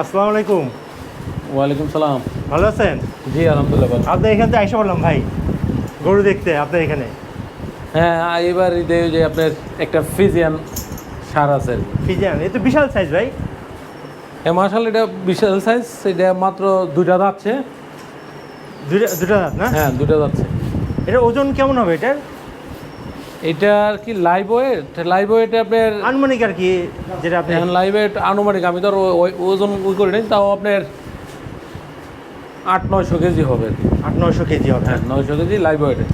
আসসালামু আলাইকুম। ওয়ালাইকুম সালাম। ভালো আছেন? জি আলহামদুলিল্লাহ আপনার এখান থেকে আইসা বললাম ভাই গরু দেখতে আপনার এখানে। হ্যাঁ এবার ঈদে যে আপনার একটা ফিজিয়ান সার আছে ফিজিয়ান এ তো বিশাল সাইজ ভাই। হ্যাঁ মার্শাল এটা বিশাল সাইজ এটা মাত্র দুইটা যাচ্ছে দুটা দুটা দাঁত না? হ্যাঁ দুইটা যাচ্ছে এটা ওজন কেমন হবে এটার? এটা আর কি লাইভ ওয়েট লাইভ ওয়েট আপনার আনুমানিক আর কি যেটা আপনি লাইভ ওয়েট আনুমানিক আমি ধর ও- ওজন ওই করে নিই তাও আপনার আট নয়শো কেজি হবে আট নয়শো কেজি হবে। হ্যাঁ নয়শো কেজি লাইভ ওয়েটে।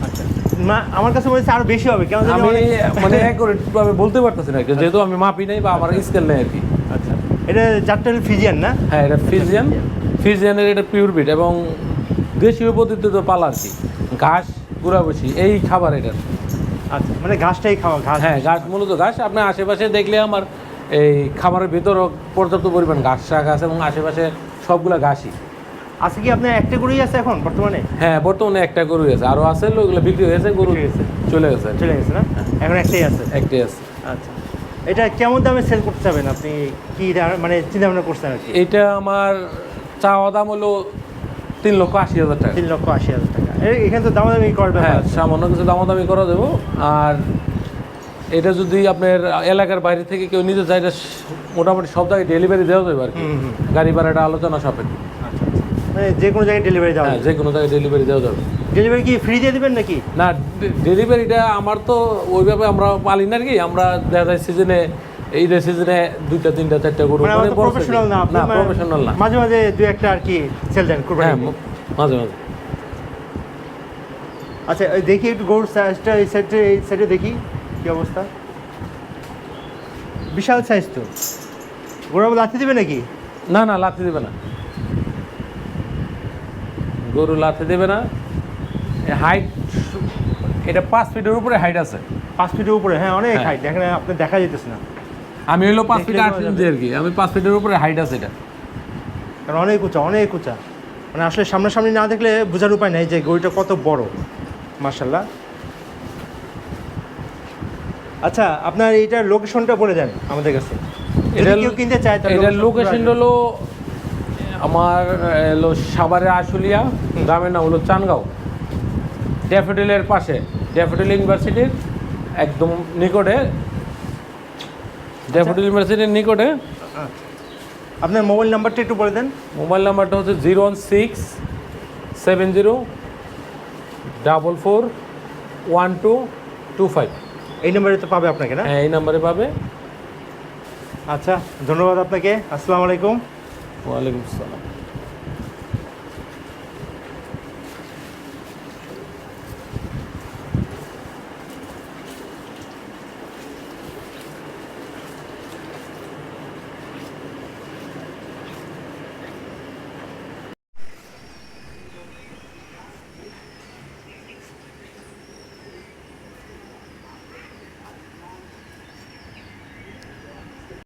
না আমার কাছে মনে হচ্ছে আরও বেশি হবে জানি আমি মানে ভাবে বলতে পারতেছি না যেহেতু আমি মাপি নাই বা আমার স্কেল নেই আর কি। আচ্ছা। এটা চারটা ফিজিয়ান না? হ্যাঁ এটা ফিজিয়ান ফিজিয়ানের এটা পিওর বিট এবং দেশীয় পদ্ধতিতে পালা আর কি। ঘাস গুঁড়া বসি এই খাবার এটা আচ্ছা মানে ঘাসটাই খাওয়া ঘাস হ্যাঁ ঘাস মূলত ঘাস। আপনি আশেপাশে দেখলে আমার এই খাবারের ভিতরও পর্যাপ্ত পরিমাণ ঘাস শাক আছে এবং আশেপাশে সবগুলা ঘাসই। আজকে কি আপনার একটা গরুই আছে এখন বর্তমানে? হ্যাঁ বর্তমানে একটা গরু আছে। আরও আছে ওগুলো বিক্রি হয়েছে গরু হয়েছে। চলে গেছে। চলে গেছে না? এখন একটাই আছে? একটাই আছে। আচ্ছা। এটা কেমন দামে সেল করতে চাবেন আপনি? কি মানে চিন্তা ভাবনা করছেন এটা আমার চাওয়া দাম হলো তিন লক্ষ আশি হাজার টাকা। তিন লক্ষ আশি হাজার টাকা। এখানে তো দামাদামি করবে হ্যাঁ সামান্য কিছু দামাদামি করা দেবো। আর এটা যদি আপনার এলাকার বাইরে থেকে কেউ নিতে চায় এটা মোটামুটি সব জায়গায় ডেলিভারি দেওয়া যাবে আর কি। গাড়ি ভাড়াটা আলোচনা সাপেক্ষে। মানে যে কোনো জায়গায় ডেলিভারি দেওয়া হ্যাঁ যে কোনো জায়গায় ডেলিভারি দেওয়া যাবে। ডেলিভারি কি ফ্রি দিয়ে দেবেন নাকি? না ডেলিভারিটা আমার তো ওইভাবে আমরা পালি না আর কি আমরা দেখা যায় সিজনে এই সিজনে দুইটা তিনটা চারটা গরু মানে প্রফেশনাল না না প্রফেশনাল না। মাঝে মাঝে দু একটা আর কি সেল দেন হ্যাঁ মাঝে মাঝে। আচ্ছা দেখি একটু গরুর সাইজটা এই সাইডে এই সাইডে দেখি কি অবস্থা। বিশাল সাইজ তো। গরু লাথি দেবে নাকি? না না লাথি দেবে না। গরু লাথি দেবে না। হাইট এটা পাঁচ ফিটের উপরে হাইট আছে। পাঁচ ফিটের উপরে হ্যাঁ অনেক হ্যাঁ। হাইট এখানে আপনি দেখা যেতেছে না। আমি হলো পাঁচ ফিট আট ইঞ্চি আর কি। আমি পাঁচ ফিটের উপরে হাইট আছে এটা। কারণ অনেক উঁচা অনেক উঁচা। মানে আসলে সামনাসামনি না দেখলে বোঝার উপায় নাই যে গরুটা কত বড়। মার্শাল্লাহ আচ্ছা আপনার এইটার লোকেশনটা বলে দেন আমাদের কাছে। এটার- কেউ কিনতে চায় এটার লোকেশন হলো আমার হলো সাভারের আশুলিয়া গ্রামের নাম হলো চানগাঁও। ড্যাফোডিলের পাশে ড্যাফোডিল ইউনিভার্সিটির একদম নিকটে। ড্যাফোডিল ইউনিভার্সিটির নিকটে। আচ্ছা। আপনার মোবাইল নাম্বারটা একটু বলে দেন। মোবাইল নাম্বারটা হচ্ছে zero one six seven zero double four one two two five এই নাম্বারে তো পাবে আপনাকে না? হ্যাঁ এই নাম্বারে পাবে। আচ্ছা ধন্যবাদ আপনাকে। আসসালামু আলাইকুম। ওয়ালাইকুম আসসালাম।